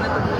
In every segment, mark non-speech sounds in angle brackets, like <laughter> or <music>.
мене так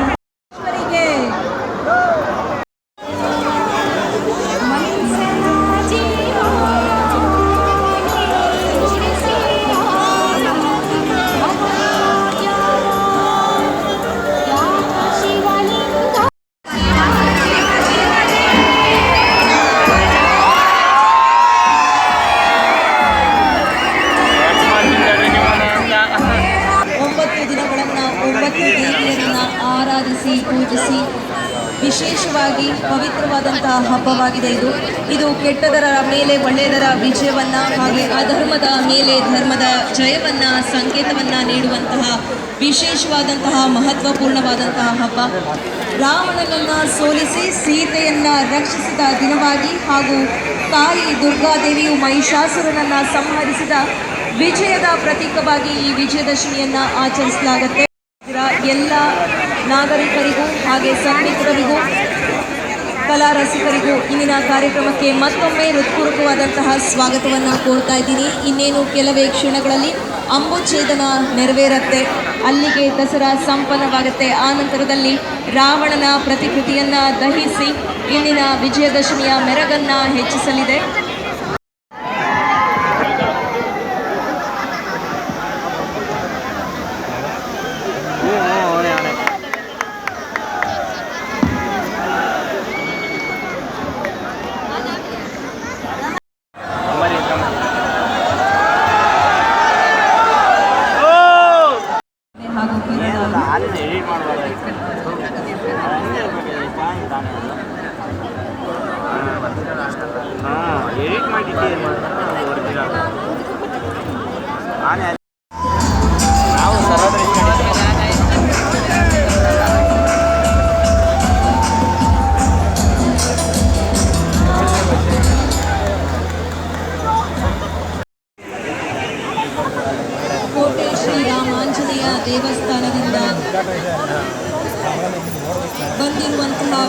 ಹಬ್ಬವಾಗಿದೆ ಇದು. ಇದು ಕೆಟ್ಟದರ ಮೇಲೆ ಒಳ್ಳೆಯದರ ವಿಜಯವನ್ನ ಹಾಗೆ ಅಧರ್ಮದ ಮೇಲೆ ಧರ್ಮದ ಜಯವನ್ನ, ಸಂಕೇತವನ್ನ ನೀಡುವಂತಹ ವಿಶೇಷವಾದಂತಹ ಮಹತ್ವಪೂರ್ಣವಾದಂತಹ ಹಬ್ಬ. ರಾವಣನನ್ನ ಸೋಲಿಸಿ ಸೀತೆಯನ್ನ ರಕ್ಷಿಸಿದ ದಿನವಾಗಿ ಹಾಗೂ ತಾಯಿ ದುರ್ಗಾದೇವಿಯು ಮಹಿಷಾಸುರನನ್ನ ಸಂಹರಿಸಿದ ವಿಜಯದ ಪ್ರತೀಕವಾಗಿ ಈ ವಿಜಯದಶಮಿಯನ್ನ ಆಚರಿಸಲಾಗುತ್ತೆ. ಎಲ್ಲ ನಾಗರಿಕರಿಗೂ ಹಾಗೆ ಸಂಗೀತರಿಗೂ ಕಲಾ ರಸಿಕರಿಗೂ ಇಂದಿನ ಕಾರ್ಯಕ್ರಮಕ್ಕೆ ಮತ್ತೊಮ್ಮೆ ಹೃತ್ಪೂರ್ವಕವಾದಂತಹ ಸ್ವಾಗತವನ್ನು ಕೋರ್ತಾ ಇದ್ದೀನಿ. ಇನ್ನೇನು ಕೆಲವೇ ಕ್ಷಣಗಳಲ್ಲಿ ಅಂಬುಛೇದನ ನೆರವೇರುತ್ತೆ, ಅಲ್ಲಿಗೆ ದಸರಾ ಸಂಪನ್ನವಾಗುತ್ತೆ. ಆ ನಂತರದಲ್ಲಿ ರಾವಣನ ಪ್ರತಿಕೃತಿಯನ್ನ ದಹಿಸಿ, ಇಂದಿನ ವಿಜಯದಶಮಿಯ ಮೆರಗನ್ನ ಹೆಚ್ಚಿಸಲಿದೆ. ಕಿರುನಾಡು ಎಡಿಟ್ ಮಾಡಿದ್ದೀರಿ ಒರಿಜಿನಲ್ ಆನೆ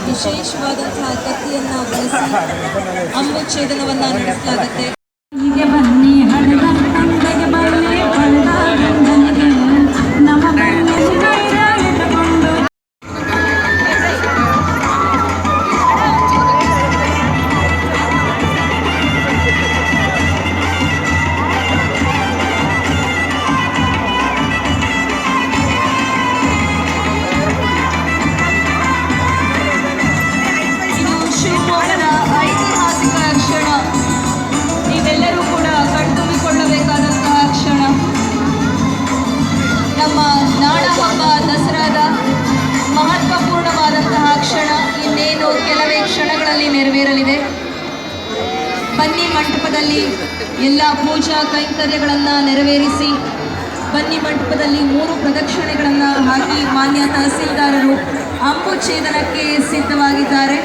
ವಿಶೇಷವಾದಂತಹ ಕತ್ತಿಯನ್ನ ಬಳಸಿ <laughs> ಅಂಬುಚ್ಛೇದನವನ್ನ ನಡೆಸಲಾಗುತ್ತೆ. ಹೀಗೆ ಬನ್ನಿ ಎಲ್ಲ ಪೂಜಾ ಕೈಂಕರ್ಯಗಳನ್ನು ನೆರವೇರಿಸಿ ಬನ್ನಿ ಮಂಟಪದಲ್ಲಿ ಮೂರು ಪ್ರದಕ್ಷಿಣೆಗಳನ್ನು ಹಾಕಿ ಮಾನ್ಯ ತಹಸೀಲ್ದಾರರು ಅಂಬುಛೇದನಕ್ಕೆ ಸಿದ್ಧವಾಗಿದ್ದಾರೆ.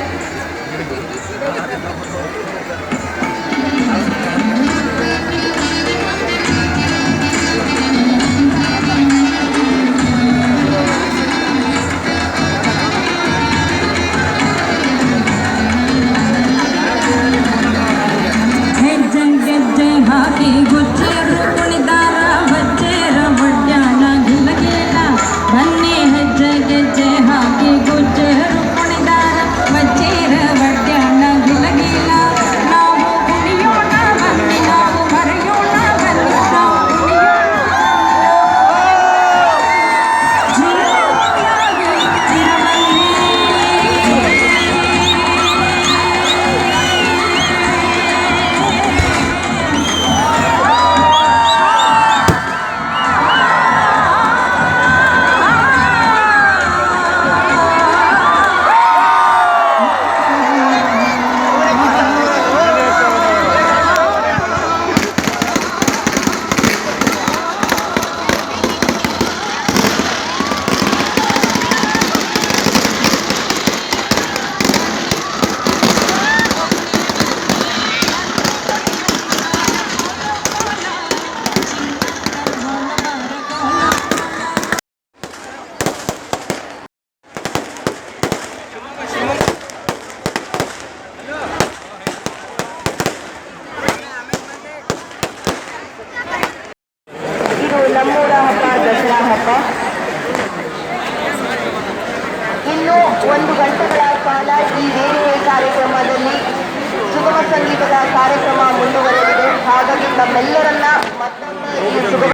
മെല്ലറല്ല മറ്റൊന്ന്